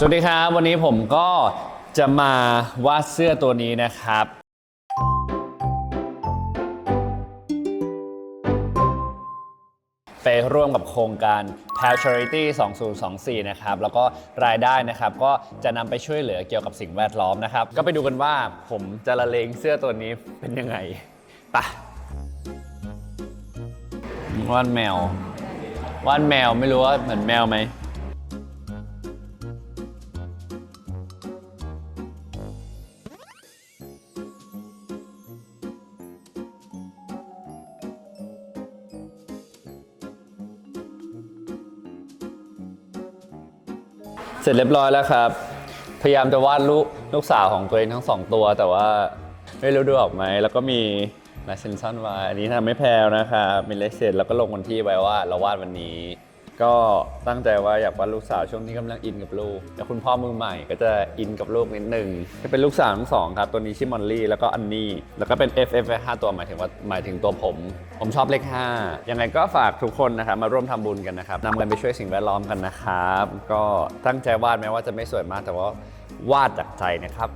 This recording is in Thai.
สวัสดีครับ วันนี้ผมก็จะมาวาดเสื้อตัวนี้นะครับ ไปร่วมกับโครงการ p a l Charity 2024 นะครับ แล้วก็รายได้นะครับ ก็จะนำไปช่วยเหลือเกี่ยวกับสิ่งแวดล้อมนะครับ ก็ไปดูกันว่าผมจะละเลงเสื้อตัวนี้เป็นยังไงปะวาดแมววาดแมวไม่รู้ว่าเหมือนแมวไหม เสร็จเรียบร้อยแล้วครับ พยายามจะวาดลูกลูกสาวของตัวเองทั้งสองตัว แต่ว่าไม่รู้ดูออกไหม แล้วก็มีลายเซ็นซ่อนไว้อันนี้ทำไม่แพลวนะครับมีเลขเซ็นแล้วก็ลงวันที่ไว้ว่าเราวาดวันนี้ ก็ตั้งใจว่าอยากวาดลูกสาวช่วงนี้กำลังอินกับลูกแล้วคุณพ่อมือใหม่ก็จะอินกับลูกนิดนึงจะเป็นลูกสาวทั้งสองครับ ตัวนี้ชื่อมอลลี่แล้วก็อันนี่แล้วก็เป็น F F 5ตัวหมายถึงว่าหมายถึงตัวผม ผมชอบเลข5ยังไงก็ฝากทุกคนนะครับมาร่วมทำบุญกันนะครับนำเงินไปช่วยสิ่งแวดล้อมกันนะครับ ก็ตั้งใจวาดแม้ว่าจะไม่สวยมากแต่ว่าวาดจากใจนะครับ